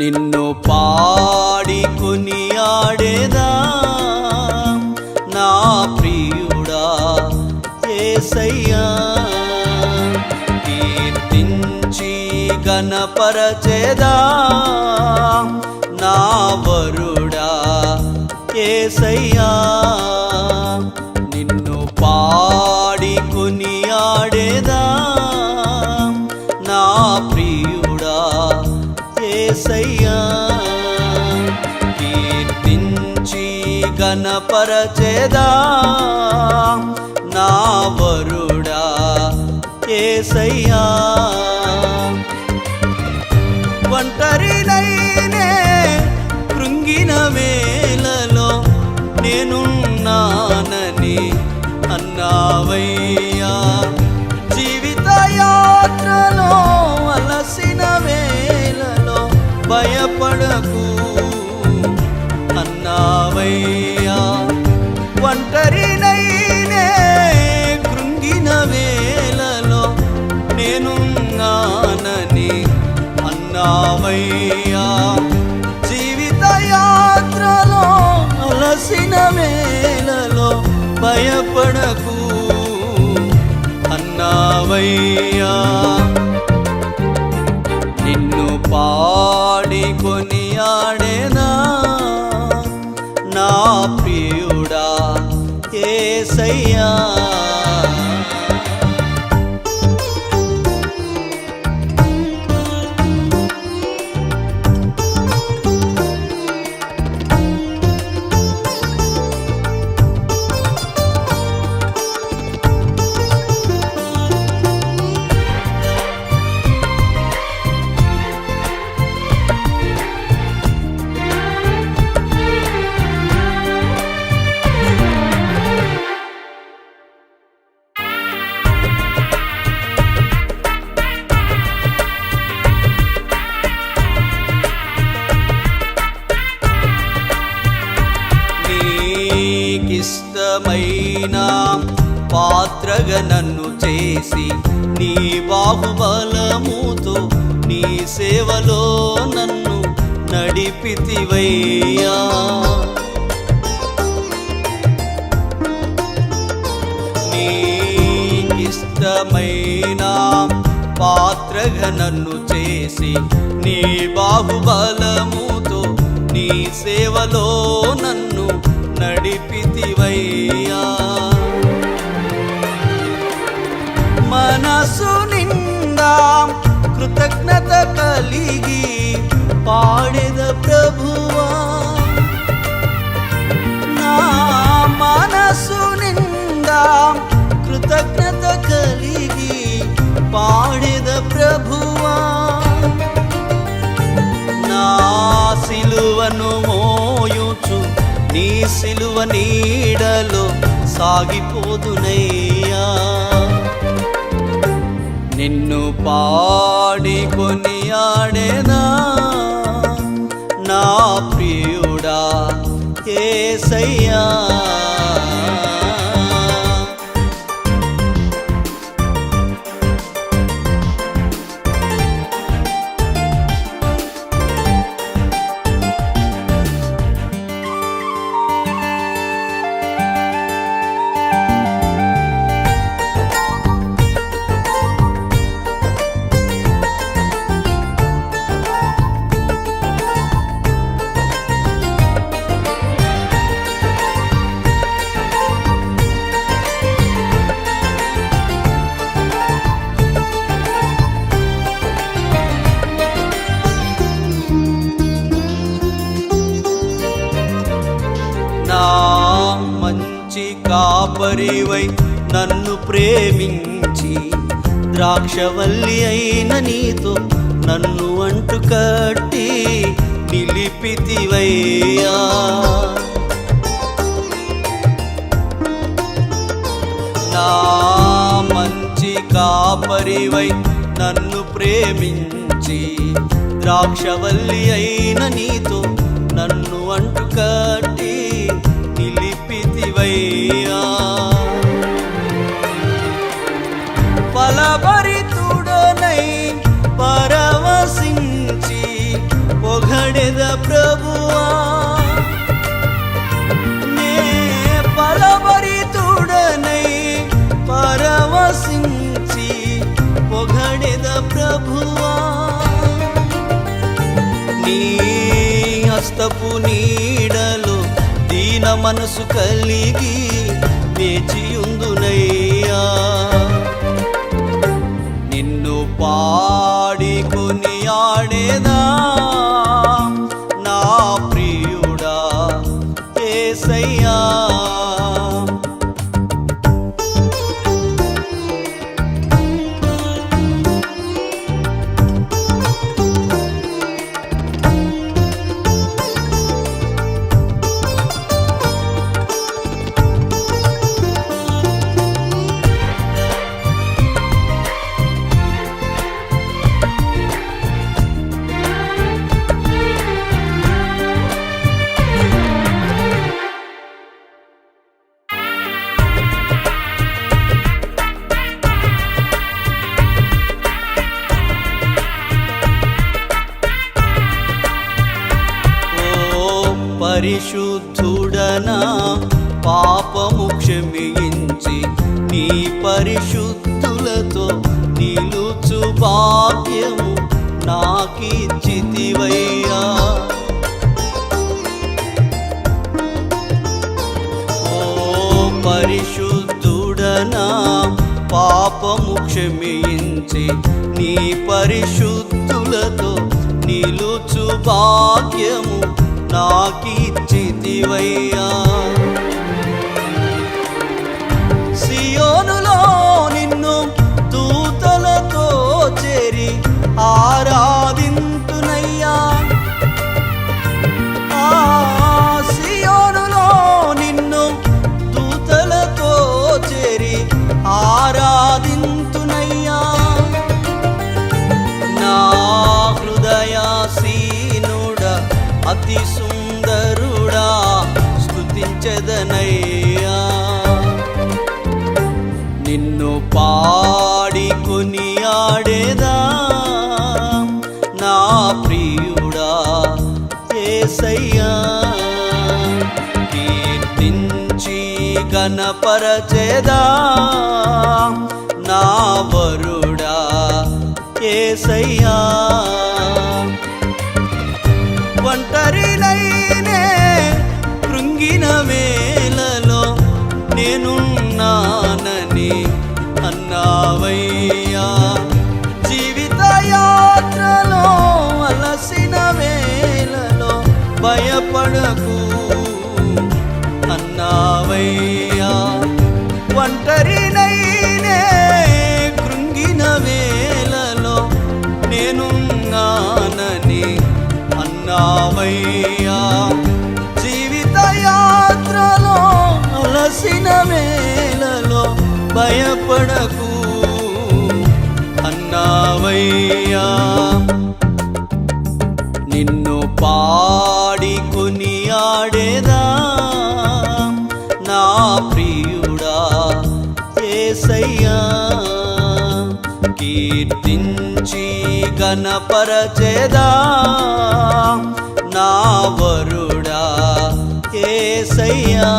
నిన్ను పాడి కొనియాడేదా నా ప్రియుడా ఏసయ్యా కీర్తించి గణపరచేదా నా వరుడా ఏసయ్యా గణపరచేదా నా వరుడా ఏసయ్యా రామయ్యా. జీవిత యాత్రలో అలసిన మేలలో భయపడకు అన్నావయ్యా. నిన్ను పాడి కొనియాడేనా? నా ప్రియుడా ఏసయ్యా. పాత్రగా నన్ను చేసి నీ బాహుబలముతో నీ సేవలో నన్ను నడిపితివయ్యా. నీకిష్టమైన పాత్రగా నన్ను చేసి నీ బాహుబలముతో నీ సేవలో నన్ను నడిపితివయ్యా. మనసు నిండా కృతజ్ఞత కలిగి పాడెద ప్రభువా. నా మనసు నిండా కృతజ్ఞత కలిగి పాడెద ప్రభువా. నా సిలువను మోయుచు నీ సిలువ నీడలో సాగిపోదునయ్యా పాడి కొనియాడేనా? నా ప్రియుడా ఏసయ్యా. మంచి కాపరివై నన్ను ప్రేమించి ద్రాక్షవల్లి అయిన నీతో నన్ను అంటు కట్టి నిలిపితివయ్యా. నా మంచి కాపరివై నన్ను ప్రేమించి ద్రాక్షవల్లి అయిన నీతో నన్ను అంటు కట్టి దేవయ్యా ఫలభరితుడనై పరవశించి పొగడెద ప్రభువా. ప్రభువా. నీ హస్తపు నీడలు దీన మనసు కలిగి వేచియుందునయ్యా నిన్ను పాడి కొని ఆడేదా నా ప్రియుడా ఏసయ్యా. భాగ్యము నాకిచ్చితివయ్యా. ఓ పరిశుద్ధుడనా పాపము క్షమించి నీ పరిశుద్ధులతో నిలుచు భాగ్యము నాకిచ్చితివయ్యా. ധാരാ ఏసయ్యా కీర్తించి గణపరచేదా నా వరుడా ఏసయ్యా. భయపడకు. అన్నావయ్యా ఒంటరినైనే కృంగిన వేలలో నేనున్నానని అన్నావయ్యా. జీవిత యాత్రలో అలసిన వేలలో భయపడకు. అయ్యా కీర్తించి గణపరచేదా నా వరుడా ఏసయ్యా.